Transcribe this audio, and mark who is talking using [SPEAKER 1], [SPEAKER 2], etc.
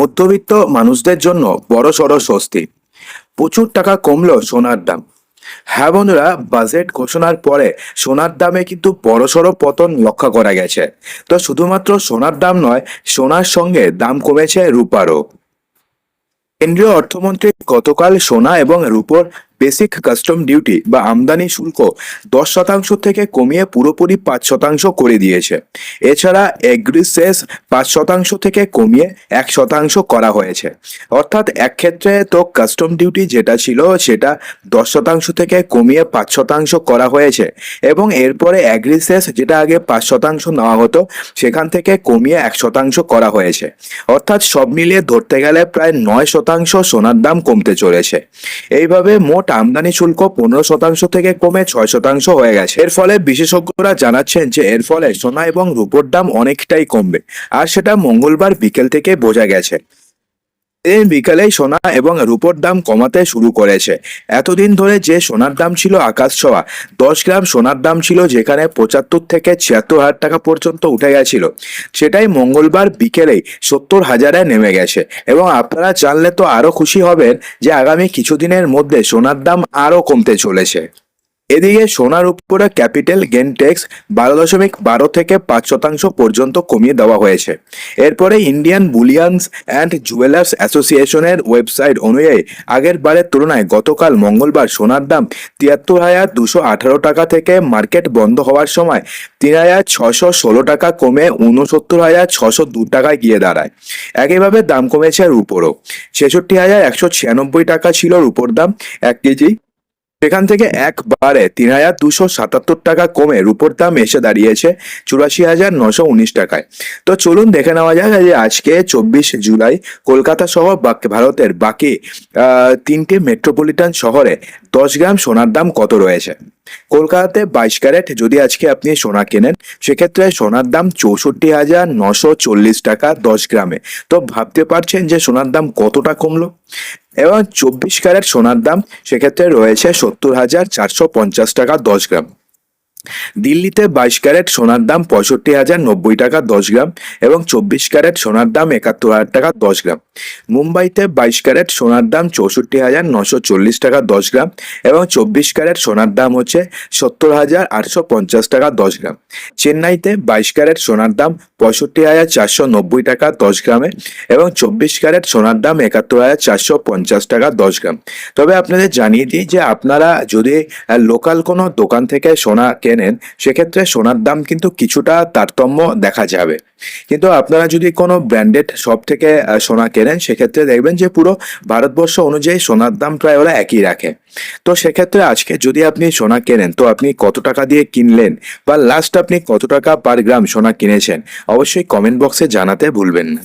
[SPEAKER 1] মধ্যবিত্ত মানুষদের জন্য বড় সড় স্বস্তি। প্রচুর টাকা কমলো সোনার দাম। হ্যাঁ বন্ধুরা, বাজেট ঘোষণার পরে সোনার দামে কিন্তু বড় বড়সড় পতন লক্ষ্য করা গেছে। তো শুধুমাত্র সোনার দাম নয়, সোনার সঙ্গে দাম কমেছে রূপারও। কেন্দ্রীয় অর্থমন্ত্রী গতকাল সোনা এবং রূপোর বেসিক কাস্টম ডিউটি বা আমদানি শুল্ক দশ শতাংশ থেকে কমিয়ে পুরোপুরি পাঁচ শতাংশ করে দিয়েছে। এছাড়া এগ্রি সেস পাঁচ শতাংশ থেকে কমিয়ে এক শতাংশ করা হয়েছে। অর্থাৎ এক ক্ষেত্রে তো কাস্টম ডিউটি যেটা ছিল সেটা দশ শতাংশ থেকে কমিয়ে পাঁচ শতাংশ করা হয়েছে এবং এরপরে এগ্রি সেস যেটা আগে পাঁচ শতাংশ নেওয়া হতো, সেখান থেকে কমিয়ে এক শতাংশ করা হয়েছে। অর্থাৎ সব মিলিয়ে ধরতে গেলে প্রায় নয় শতাংশ সোনার দাম কমতে চলেছে। এইভাবে মোট আমদানি শুল্ক পনেরো শতাংশ থেকে কমে ছয় শতাংশ হয়ে গেছে। এর ফলে বিশেষজ্ঞরা জানাচ্ছেন যে, এর ফলে সোনা এবং রূপোর দাম অনেকটাই কমবে। আর সেটা মঙ্গলবার বিকেল থেকে বোঝা গেছে। এই বিকালেই সোনা এবং রূপোর দাম কমাতে শুরু করেছে। এতদিন ধরে যে সোনার দাম ছিল আকাশ ছোঁয়া, দশ গ্রাম সোনার দাম ছিল যেখানে পঁচাত্তর থেকে ছিয়াত্তর হাজার টাকা পর্যন্ত উঠে গেছিল। সেটাই মঙ্গলবার বিকেলেই সত্তর হাজারে নেমে গেছে। এবং আপনারা জানলে তো আরও খুশি হবেন যে আগামী কিছুদিনের মধ্যে সোনার দাম আরও কমতে চলেছে। এদিকে সোনার উপরে ক্যাপিটাল গেন ট্যাক্স বারো দশমিক বারো থেকে পাঁচ শতাংশ পর্যন্ত কমিয়ে দেওয়া হয়েছে। এরপরে ইন্ডিয়ান বুলিয়ান্স অ্যান্ড জুয়েলার্স অ্যাসোসিয়েশনের ওয়েবসাইট অনুযায়ী আগের বারের তুলনায় গতকাল মঙ্গলবার সোনার দাম তিয়াত্তর হাজার দুশো আঠারো টাকা থেকে মার্কেট বন্ধ হওয়ার সময় তিন হাজার ছশো ষোলো টাকা কমে উনসত্তর হাজার ছশো দু টাকায় গিয়ে দাঁড়ায়। একইভাবে দাম কমেছে রুপোরও। ছেষট্টি হাজার একশো ছিয়ানব্বই টাকা ছিল রুপোর দাম, এক কেজি। সেখান থেকে একবারে তিন হাজার দুশো সাতাত্তর টাকা কমে রুপোর দাম এসে দাঁড়িয়েছে চুরাশি হাজার নশো উনিশ টাকায়। তো চলুন দেখে নেওয়া যাক যে আজকে চব্বিশ জুলাই কলকাতা সহ ভারতের বাকি তিনটে মেট্রোপলিটন শহরে দশ গ্রাম সোনার দাম কত রয়েছে? কলকাতাতে বাইশ ক্যারেট, যদি আজকে আপনি সোনা কেনেন, সেক্ষেত্রে সোনার দাম চৌষট্টি হাজার নশো চল্লিশ টাকা দশ গ্রামে। তো ভাবতে পারছেন যে সোনার দাম কতটা কমলো? এবং চব্বিশ ক্যারেট সোনার দাম সেক্ষেত্রে রয়েছে সত্তর হাজার চারশো পঞ্চাশ টাকা দশ গ্রাম। দিল্লিতে বাইশ ক্যারেট সোনার দাম পঁয়ষট্টি হাজার নব্বই টাকা দশ গ্রাম এবং চব্বিশ ক্যারেট সোনার দাম একাত্তর হাজার টাকা দশ গ্রাম। মুম্বাইতে বাইশ ক্যারেট সোনার দাম চৌষট্টি হাজার নশো চল্লিশ টাকা দশ গ্রাম এবং চব্বিশ ক্যারেট সোনার দাম হচ্ছে সত্তর হাজার আটশো পঞ্চাশ টাকা দশ গ্রাম। চেন্নাইতে বাইশ ক্যারেট সোনার দাম পঁয়ষট্টি হাজার চারশো নব্বই টাকা দশ গ্রামে এবং চব্বিশ ক্যারেট সোনার দাম একাত্তর হাজার চারশো পঞ্চাশ টাকা দশ গ্রাম। তবে আপনাদের জানিয়ে দিই যে আপনারা যদি লোকাল কোনো দোকান থেকে সোনা কেনেন, সেক্ষেত্রে সোনার দাম কিন্তু কিছুটা তারতম্য দেখা যাবে। কিন্তু আপনারা যদি কোনো ব্র্যান্ডেড শপ থেকে সোনা কেনেন, সেক্ষেত্রে দেখবেন যে পুরো ভারতবর্ষ অনুযায়ী সোনার দাম প্রায় ওরা একই রাখে। তো সেক্ষেত্রে আজকে যদি আপনি সোনা কেনেন, তো আপনি কত টাকা দিয়ে কিনলেন বা লাস্ট আপনি কত টাকা পার গ্রাম সোনা কিনেছেন, অবশ্যই কমেন্ট বক্সে জানাতে ভুলবেন না।